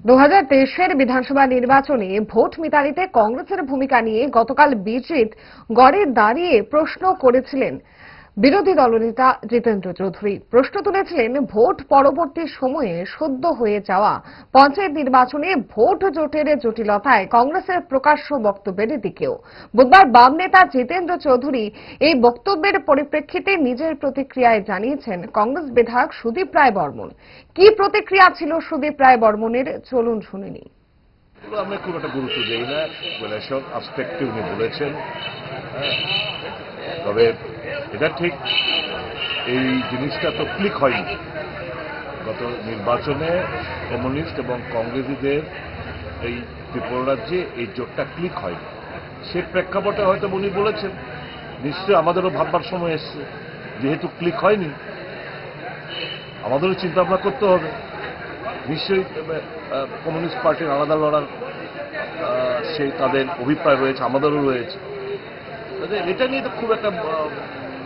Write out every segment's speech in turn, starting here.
দু বিধানসভা নির্বাচনে ভোট মিতালিতে কংগ্রেসের ভূমিকা নিয়ে গতকাল বিজিত গড়ে দাঁড়িয়ে প্রশ্ন করেছিলেন। বিরোধী দলনেতা জিতেন্দ্র চৌধুরী প্রশ্ন তুলেছিলেন, ভোট পরবর্তী সময়ে সদ্য হয়ে যাওয়া পঞ্চায়েত নির্বাচনে ভোট জোটের জটিলতায় কংগ্রেসের প্রকাশ্য বক্তব্যের দিকেও। বুধবার বাম নেতা জিতেন্দ্র চৌধুরী এই বক্তব্যের পরিপ্রেক্ষিতে নিজের প্রতিক্রিয়ায় জানিয়েছেন কংগ্রেস বিধায়ক সুদীপ রায় বর্মন। কি প্রতিক্রিয়া ছিল সুদীপ রায় বর্মনের? চলুন শুনিনি হ্যাঁ। তবে এটা ঠিক এই জিনিসটা তো ক্লিক হয়নি। গত নির্বাচনে কমিউনিস্ট এবং কংগ্রেসীদের এই ত্রিপুরা রাজ্যে এই জোটটা ক্লিক হয়নি। সে প্রেক্ষাপটে হয়তো উনি বলেছেন, নিশ্চয়ই আমাদেরও ভাববার সময় এসছে, যেহেতু ক্লিক হয়নি, আমাদেরও চিন্তা ভাবনা করতে হবে। নিশ্চয়ই কমিউনিস্ট পার্টির আলাদা লড়ার সেই তাদের অভিপ্রায় রয়েছে, আমাদেরও রয়েছে। এটা নিয়ে তো খুব একটা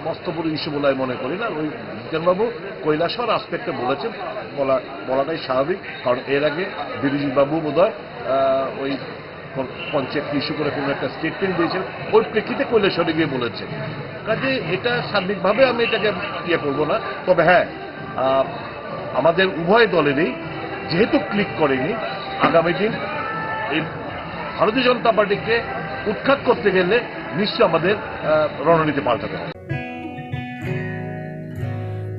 আহ, মস্ত বড় ইস্যু বলে আমি মনে করি না। ওই জিতেনবাবু কৈলাসর আসপেক্টে বলেছেন। বলা বলাটাই স্বাভাবিক। কারণ এর আগে দিলীপ বাবু বোধ ওই পঞ্চায়েত ইস্যু করে কোনো একটা স্টেটমেন্ট দিয়েছেন। ওই প্রেক্ষিতে কৈলাসরে গিয়ে বলেছেন। কাজে এটা সার্বিকভাবে আমি এটাকে ইয়ে করব না। তবে হ্যাঁ আমাদের উভয় দলেরই যেহেতু ক্লিক করেনি আগামী দিন এই ভারতীয় জনতা পার্টিকে উৎখাত করতে গেলে নিশ্চয় আমাদের রণনীতি পাল্টাতে হবে।